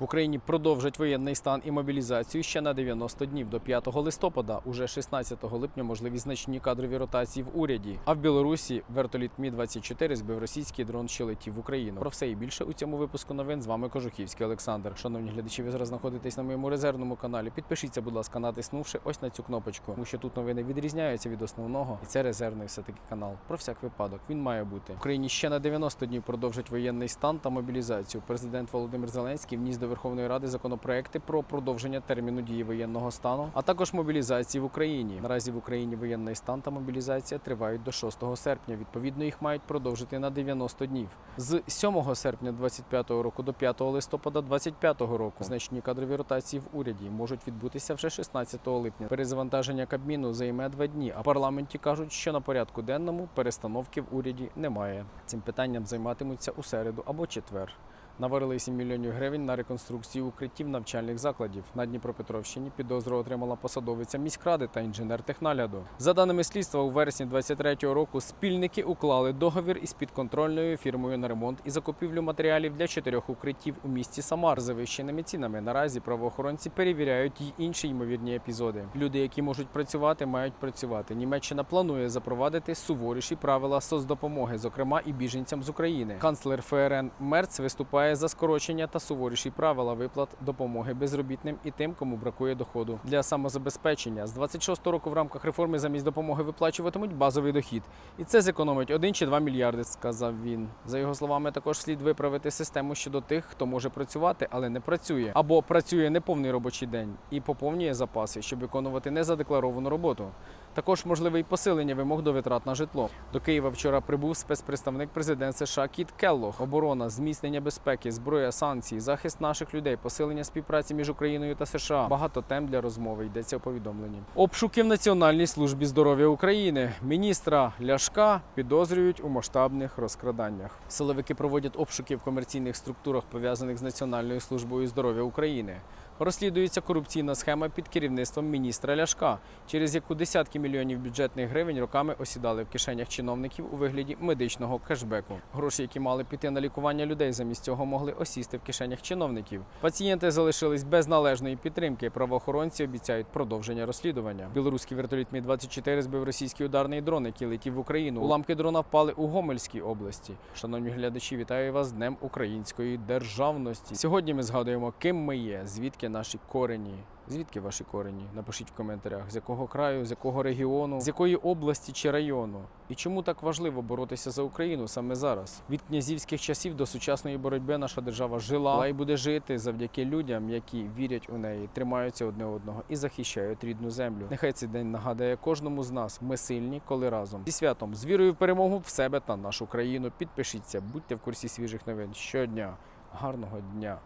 В Україні продовжать воєнний стан і мобілізацію ще на 90 днів до 5 листопада. Уже 16 липня можливі значні кадрові ротації в уряді. А в Білорусі вертоліт Мі 24 збив російський дрон, що летів в Україну. Про все і більше у цьому випуску новин з вами Кожухівський Олександр. Шановні глядачі, ви зараз знаходитесь на моєму резервному каналі. Підпишіться, будь ласка, натиснувши ось на цю кнопочку, тому що тут новини відрізняються від основного, і це резервний все таки канал. Про всяк випадок він має бути. В Україні ще на 90 днів продовжать воєнний стан та мобілізацію. Президент Володимир Зеленський вніс до Верховної Ради законопроекти про продовження терміну дії воєнного стану, а також мобілізації в Україні. Наразі в Україні воєнний стан та мобілізація тривають до 6 серпня. Відповідно, їх мають продовжити на 90 днів. З 7 серпня 25 року до 5 листопада 25 року значні кадрові ротації в уряді можуть відбутися вже 16 липня. Перезавантаження Кабміну займе два дні. А в парламенті кажуть, що на порядку денному перестановки в уряді немає. Цим питанням займатимуться у середу або четвер. Наварили 7 мільйонів гривень на реконструкцію укриттів навчальних закладів. На Дніпропетровщині підозру отримала посадовиця міськради та інженер технагляду. За даними слідства, у вересні 23-го року спільники уклали договір із підконтрольною фірмою на ремонт і закупівлю матеріалів для чотирьох укриттів у місті Самар завищеними цінами. Наразі правоохоронці перевіряють й інші ймовірні епізоди. Люди, які можуть працювати, мають працювати. Німеччина планує запровадити суворіші правила соцдопомоги, зокрема і біженцям з України. Канцлер ФРН Мерц виступає за скорочення та суворіші правила виплат допомоги безробітним і тим, кому бракує доходу для самозабезпечення. З 26 року в рамках реформи замість допомоги виплачуватимуть базовий дохід, і це зекономить 1 чи 2 мільярди, сказав він. За його словами, також слід виправити систему щодо тих, хто може працювати, але не працює, або працює неповний робочий день і поповнює запаси, щоб виконувати незадекларовану роботу. Також можливе й посилення вимог до витрат на житло. До Києва вчора прибув спецпредставник президент США Кіт Келлох. Оборона, зміцнення безпеки, зброя, санкції, захист наших людей, посилення співпраці між Україною та США. Багато тем для розмови йдеться у повідомленні. Обшуки в Національній службі здоров'я України. Міністра Ляшка підозрюють у масштабних розкраданнях. Силовики проводять обшуки в комерційних структурах, пов'язаних з Національною службою здоров'я України. Розслідується корупційна схема під керівництвом міністра Ляшка, через яку десятки мільйонів бюджетних гривень роками осідали в кишенях чиновників у вигляді медичного кешбеку. Гроші, які мали піти на лікування людей, замість цього могли осісти в кишенях чиновників. Пацієнти залишились без належної підтримки. Правоохоронці обіцяють продовження розслідування. Білоруський вертоліт Мі 24 збив російський ударний дрон, який летів в Україну. Уламки дрона впали у Гомельській області. Шановні глядачі, вітаю вас з Днем української державності. Сьогодні ми згадуємо, ким ми є, наші корені. Звідки ваші корені? Напишіть в коментарях, з якого краю, з якого регіону, з якої області чи району. І чому так важливо боротися за Україну саме зараз? Від князівських часів до сучасної боротьби наша держава жила і буде жити завдяки людям, які вірять у неї, тримаються одне одного і захищають рідну землю. Нехай цей день нагадає кожному з нас. Ми сильні, коли разом. Зі святом, з вірою в перемогу в себе та нашу країну. Підпишіться, будьте в курсі свіжих новин щодня. Гарного дня!